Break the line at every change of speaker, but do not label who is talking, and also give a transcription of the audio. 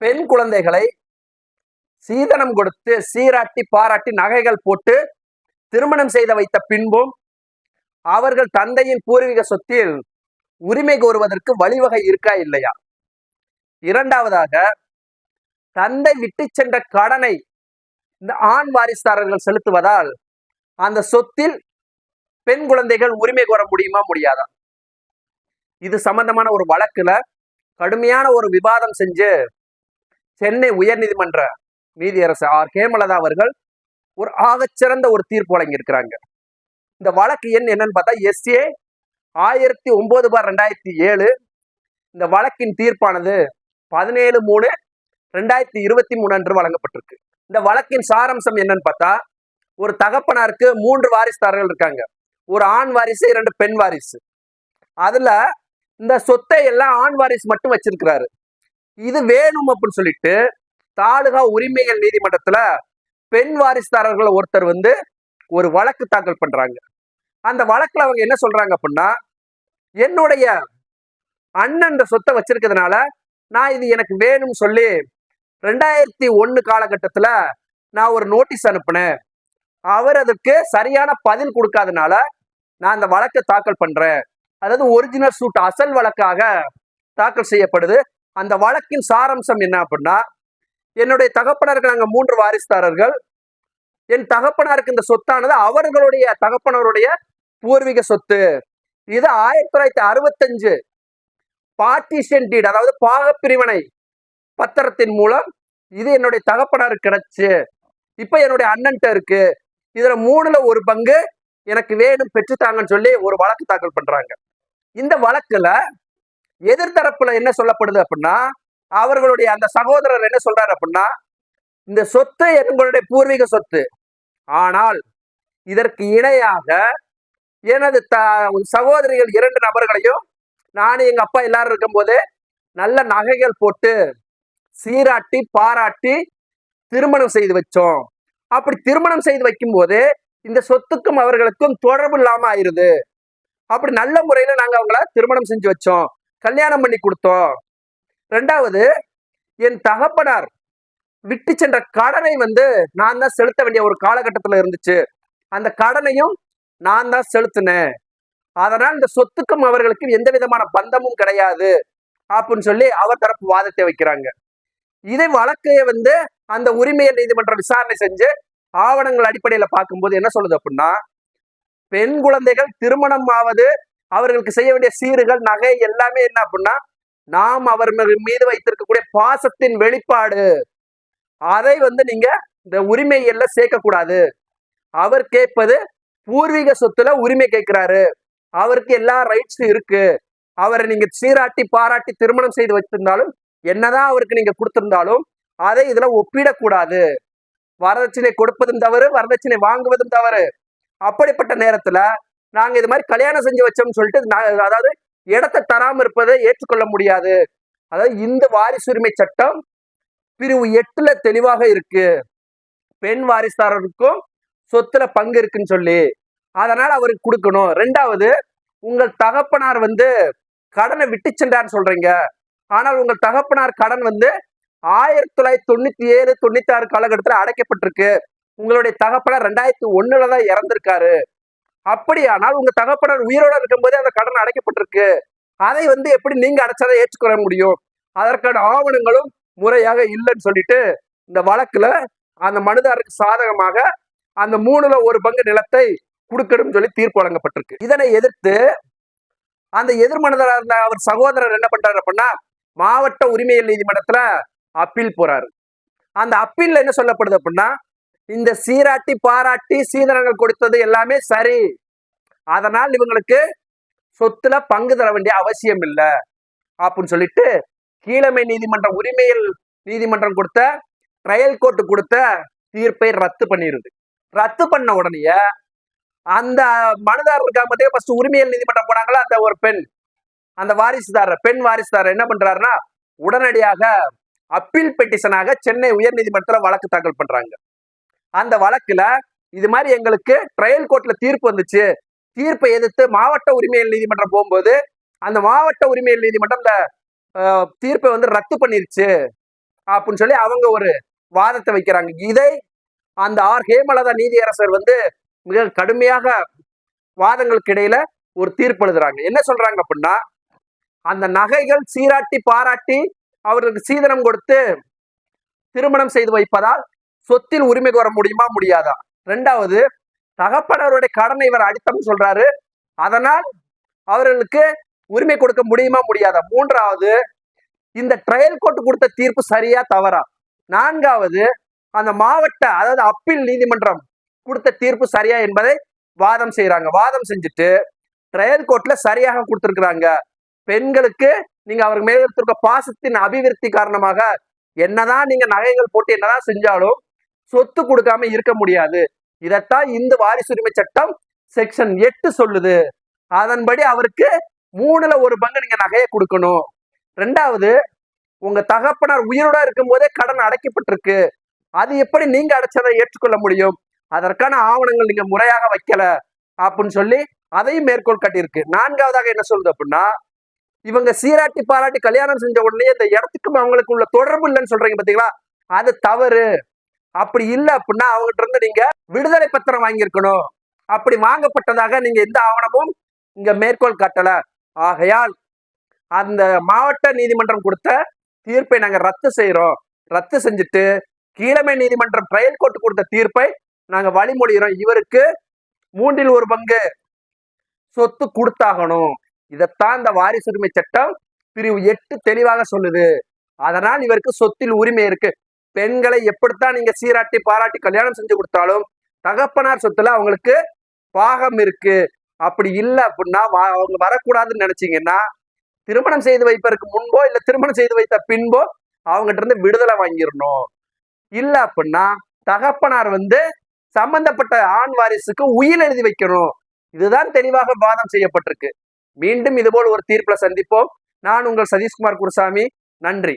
பெண் குழந்தைகளை சீதனம் கொடுத்து சீராட்டி பாராட்டி நகைகள் போட்டு திருமணம் செய்து வைத்த பின்பும் அவர்கள் தந்தையின் பூர்வீக சொத்தில் உரிமை கோருவதற்கு வழிவகை இருக்கா இல்லையா? இரண்டாவதாக தந்தை விட்டு சென்ற கடனை இந்த ஆண் வாரிசுதாரர்கள் செலுத்துவதால் அந்த சொத்தில் பெண் குழந்தைகள் உரிமை கோர முடியுமா முடியாதா? இது சம்பந்தமான ஒரு வழக்குல கடுமையான ஒரு விவாதம் செஞ்சு சென்னை உயர்நீதிமன்ற நீதியரசர் ஆர். ஹேமலதா அவர்கள் ஒரு ஆகச்சிறந்த ஒரு தீர்ப்பு வழங்கியிருக்கிறாங்க. இந்த வழக்கு எண் என்னன்னு பார்த்தா எஸ்ஏ ஆயிரத்தி ஒன்பது பார் ரெண்டாயிரத்தி ஏழு. இந்த வழக்கின் தீர்ப்பானது பதினேழு மூணு ரெண்டாயிரத்தி இருபத்தி மூணு அன்று வழங்கப்பட்டிருக்கு. இந்த வழக்கின் சாரம்சம் என்னன்னு பார்த்தா ஒரு தகப்பனாருக்கு மூன்று வாரிசுதாரர்கள் இருக்காங்க. ஒரு ஆண் வாரிசு இரண்டு பெண் வாரிசு. அதுல இந்த சொத்தை எல்லாம் ஆண் வாரிசு மட்டும் வச்சிருக்கிறாரு. இது வேணும் அப்படின்னு சொல்லிட்டு தாலுகா உரிமைகள் நீதிமன்றத்துல பெண் வாரிசுதாரர்கள் ஒருத்தர் வந்து ஒரு வழக்கு தாக்கல் பண்றாங்க. அந்த வழக்குல அவங்க என்ன சொல்றாங்க அப்படின்னா என்னுடைய அண்ணன் இந்த சொத்தை வச்சிருக்கிறதுனால நான் இது எனக்கு வேணும்னு சொல்லி ரெண்டாயிரத்தி ஒன்னு காலகட்டத்துல நான் ஒரு நோட்டீஸ் அனுப்புனேன். அவர் அதுக்கு சரியான பதில் கொடுக்காதனால நான் அந்த வழக்கை தாக்கல் பண்றேன். அதாவது ஒரிஜினல் சூட் அசல் வழக்காக தாக்கல் செய்யப்படுது. அந்த வழக்கின் சாரம்சம் என்ன அப்படின்னா என்னுடைய தகப்பனருக்கு நாங்கள் மூன்று வாரிசுதாரர்கள். என் தகப்பனாருக்கு இந்த சொத்தானது அவர்களுடைய தகப்பனருடைய பூர்வீக சொத்து. இது ஆயிரத்தி தொள்ளாயிரத்தி அறுபத்தஞ்சு பார்ட்டிஷன் டீட் அதாவது பாகப்பிரிவினை பத்திரத்தின் மூலம் இது என்னுடைய தகப்பனாருக்கு கிடைச்சு. இப்ப என்னுடைய அண்ணன்ட்ட இருக்கு. இதுல மூணுல ஒரு பங்கு எனக்கு வேணும் பெற்றுத்தாங்கன்னு சொல்லி ஒரு வழக்கு தாக்கல் பண்றாங்க. இந்த வழக்குல எதிர்த்தரப்புல என்ன சொல்லப்படுது அப்படின்னா அவர்களுடைய அந்த சகோதரர் என்ன சொல்றாரு அப்படின்னா இந்த சொத்து எங்களுடைய பூர்வீக சொத்து. ஆனால் இதற்கு இணையாக எனது த சகோதரிகள் இரண்டு நபர்களையும் நானும் எங்க அப்பா எல்லாரும் இருக்கும்போது நல்ல நகைகள் போட்டு சீராட்டி பாராட்டி திருமணம் செய்து வச்சோம். அப்படி திருமணம் செய்து வைக்கும் போது இந்த சொத்துக்கும் அவர்களுக்கும் தொடர்பு இல்லாம ஆயிருது அப்படி நல்ல முறையில நாங்க அவங்கள திருமணம் செஞ்சு வச்சோம். கல்யாணம் பண்ணி கொடுத்தோம். ரெண்டாவது என் தகப்பனார் விட்டு சென்ற கடனை வந்து நான் தான் செலுத்த வேண்டிய ஒரு காலகட்டத்துல இருந்துச்சு. அந்த கடனையும் நான் தான் செலுத்தினேன். அதனால் இந்த சொத்துக்கும் அவர்களுக்கும் எந்த விதமான பந்தமும் கிடையாது அப்படின்னு சொல்லி அவர் தரப்பு வாதத்தை வைக்கிறாங்க. இதை வழக்கையை வந்து அந்த உரிமையை நீதிமன்றம் விசாரணை செஞ்சு ஆவணங்கள் அடிப்படையில பார்க்கும்போது என்ன சொல்லுது அப்படின்னா பெண் குழந்தைகள் திருமணம் ஆவது அவர்களுக்கு செய்ய வேண்டிய சீருகள் நகை எல்லாமே என்ன அப்படின்னா நாம் அவர் மீது வைத்திருக்கக்கூடிய பாசத்தின் வெளிப்பாடு. அதை வந்து நீங்க இந்த உரிமை எல்லாம் சேர்க்கக்கூடாது. அவர் கேட்பது பூர்வீக சொத்துல உரிமை கேட்கிறாரு. அவருக்கு எல்லா ரைட்ஸும் இருக்கு. அவரை நீங்க சீராட்டி பாராட்டி திருமணம் செய்து வச்சிருந்தாலும் என்னதான் அவருக்கு நீங்க கொடுத்திருந்தாலும் அதை இதுல ஒப்பிடக்கூடாது. வரதட்சணை கொடுப்பதும் தவறு வரதட்சணை வாங்குவதும் தவறு. அப்படிப்பட்ட நேரத்துல நாங்க இது மாதிரி கல்யாணம் செஞ்சு வச்சோம்னு சொல்லிட்டு அதாவது இடத்தை தராம இருப்பதை ஏற்றுக்கொள்ள முடியாது. அதாவது இந்த வாரிசுரிமை சட்டம் பிரிவு எட்டுல தெளிவாக இருக்கு. பெண் வாரிசுதாரருக்கும் சொத்துல பங்கு இருக்குன்னு சொல்லி. அதனால அவருக்கு கொடுக்கணும். ரெண்டாவது உங்கள் தகப்பனார் வந்து கடனை விட்டு சென்றார்னு சொல்றீங்க. ஆனால் உங்கள் தகப்பனார் கடன் வந்து ஆயிரத்தி தொள்ளாயிரத்தி தொண்ணூத்தி ஏழு தொண்ணூத்தி ஆறு காலகட்டத்தில் அடைக்கப்பட்டிருக்கு. உங்களுடைய தகப்பனார் ரெண்டாயிரத்தி ஒண்ணுல தான் இறந்திருக்காரு. அப்படியானால் உங்க தகப்பனர் உயிரோட இருக்கும்போதே அந்த கடன் அடைக்கப்பட்டிருக்கு. அதை வந்து எப்படி நீங்க அடைச்சதை ஏற்றுக்கொள்ள முடியும்? அதற்கான ஆவணங்களும் முறையாக இல்லைன்னு சொல்லிட்டு இந்த வழக்குல அந்த மனுதாரருக்கு சாதகமாக அந்த மூணுல ஒரு பங்கு நிலத்தை கொடுக்கணும்னு சொல்லி தீர்ப்பு வழங்கப்பட்டிருக்கு. இதனை எதிர்த்து அந்த எதிர்மனதாரர் இருந்த அவர் சகோதரர் என்ன பண்றாரு அப்படின்னா மாவட்ட உரிமையல் நீதிமன்றத்துல அப்பீல் போறாரு. அந்த அப்பீல்ல என்ன சொல்லப்படுது அப்படின்னா இந்த சீராட்டி பாராட்டி சீதனங்கள் கொடுத்தது எல்லாமே சரி. அதனால் இவங்களுக்கு சொத்துல பங்கு தர வேண்டிய அவசியம் இல்லை. அப்படின்னு சொல்லிட்டு கீழமை நீதிமன்றம் உரிமையல் நீதிமன்றம் கொடுத்த ட்ரையல் கோர்ட்டு கொடுத்த தீர்ப்பை ரத்து பண்ணிடுது ரத்து பண்ண உடனே அந்த மனுதாரர் இருக்காங்க பார்த்தீங்க ஃபர்ஸ்ட் உரிமையல் நீதிமன்றம் போனாங்களா அந்த ஒரு பெண். அந்த வாரிசுதாரர் பெண் வாரிசுதாரர் என்ன பண்றாருன்னா உடனடியாக அப்பீல் பெட்டிஷனாக சென்னை உயர்நீதிமன்றத்துல வழக்கு தாக்கல் பண்றாங்க. அந்த வழக்குல இது மாதிரி எங்களுக்கு ட்ரையல் கோர்ட்ல தீர்ப்பு வந்துச்சு. தீர்ப்பை எதிர்த்து மாவட்ட உரிமையல் நீதிமன்றம் போகும்போது அந்த மாவட்ட உரிமையல் நீதிமன்றம் இந்த தீர்ப்பை வந்து ரத்து பண்ணிருச்சு. அப்படின்னு சொல்லி அவங்க ஒரு வாதத்தை வைக்கிறாங்க. இதை அந்த ஆர். ஹேமலதா நீதியரசர் வந்து மிக கடுமையாக வாதங்களுக்கு இடையில ஒரு தீர்ப்பு எழுதுறாங்க. என்ன சொல்றாங்க அப்படின்னா அந்த நகைகள் சீராட்டி பாராட்டி அவர்களுக்கு சீதனம் கொடுத்து திருமணம் செய்து வைப்பதால் சொத்தில் உரிமை கோர முடியுமா? முடியாதா? ரெண்டாவது தகப்பனவருடைய கடனை இவர் அடித்தம் சொல்றாரு. அதனால் அவர்களுக்கு உரிமை கொடுக்க முடியுமா? முடியாதா? மூன்றாவது இந்த ட்ரையல் கோர்ட் கொடுத்த தீர்ப்பு சரியா தவறா? நான்காவது அந்த மாவட்ட அதாவது அப்பீல் நீதிமன்றம் கொடுத்த தீர்ப்பு சரியா என்பதை வாதம் செய்யறாங்க வாதம் செஞ்சுட்டு ட்ரையல் கோர்ட்ல சரியாக கொடுத்திருக்கிறாங்க. பெண்களுக்கு நீங்க அவர் மேல பாசத்தின் அபிவிருத்தி காரணமாக என்னதான் நீங்க நகைகள் போட்டு என்னதான் செஞ்சாலும் சொத்து கொடுக்காம இருக்க முடியாது. இதைத்தான் இந்து வாரிசுரிமை சட்டம் செக்ஷன் எட்டு சொல்லுது. அதன்படி அவருக்கு மூணுல ஒரு பங்கு நீங்க நகையை கொடுக்கணும். ரெண்டாவது உங்க தகப்பனார் உயிரோட இருக்கும் போதே கடன் அடைக்கப்பட்டிருக்கு. அது எப்படி நீங்க அடைச்சதை ஏற்றுக்கொள்ள முடியும்? அதற்கான ஆவணங்கள் நீங்க முறையாக வைக்கல அப்படின்னு சொல்லி அதையும் மேற்கோள் காட்டியிருக்கு. நான்காவதாக என்ன சொல்லுது அப்படின்னா இவங்க சீராட்டி பாராட்டி கல்யாணம் செஞ்ச உடனே இந்த இடத்துக்கும் அவங்களுக்கு உள்ள தொடர்பு இல்லைன்னு சொல்றீங்க பாத்தீங்களா? அது தவறு. அப்படி இல்லை அப்படின்னா அவங்ககிட்ட இருந்து நீங்க விடுதலை பத்திரம் வாங்கியிருக்கணும். அப்படி வாங்கப்பட்டதாக நீங்க எந்த ஆவணமும் இங்க மேற்கோள் காட்டல. ஆகையால் அந்த மாவட்ட நீதிமன்றம் கொடுத்த தீர்ப்பை நாங்க ரத்து செய்யறோம் ரத்து செஞ்சுட்டு கீழமை நீதிமன்றம் ட்ரையல் கோர்ட் கொடுத்த தீர்ப்பை நாங்க வழிமொழிகிறோம். இவருக்கு மூன்றில் ஒரு பங்கு சொத்து கொடுத்தாகணும். இதைத்தான் இந்த வாரிசுரிமை சட்டம் பிரிவு எட்டு தெளிவாக சொல்லுது. அதனால் இவருக்கு சொத்தில் உரிமை இருக்கு. பெண்களை எப்படித்தான் நீங்க சீராட்டி பாராட்டி கல்யாணம் செஞ்சு கொடுத்தாலும் தகப்பனார் சொத்துல அவங்களுக்கு பாகம் இருக்கு. அப்படி இல்லை அப்படின்னா வா- அவங்க வரக்கூடாதுன்னு நினைச்சீங்கன்னா திருமணம் செய்து வைப்பதற்கு முன்போ இல்ல திருமணம் செய்து வைத்த பின்போ அவங்ககிட்ட இருந்து விடுதலை வாங்கிடணும். இல்ல அப்படின்னா தகப்பனார் வந்து சம்பந்தப்பட்ட ஆண் வாரிசுக்கு உயில் எழுதி வைக்கணும். இதுதான் தெளிவாக வாதம் செய்யப்பட்டிருக்கு. மீண்டும் இதுபோல் ஒரு தீர்ப்பில் சந்திப்போம். நான் உங்கள் சதீஷ்குமார் குருசாமி. நன்றி.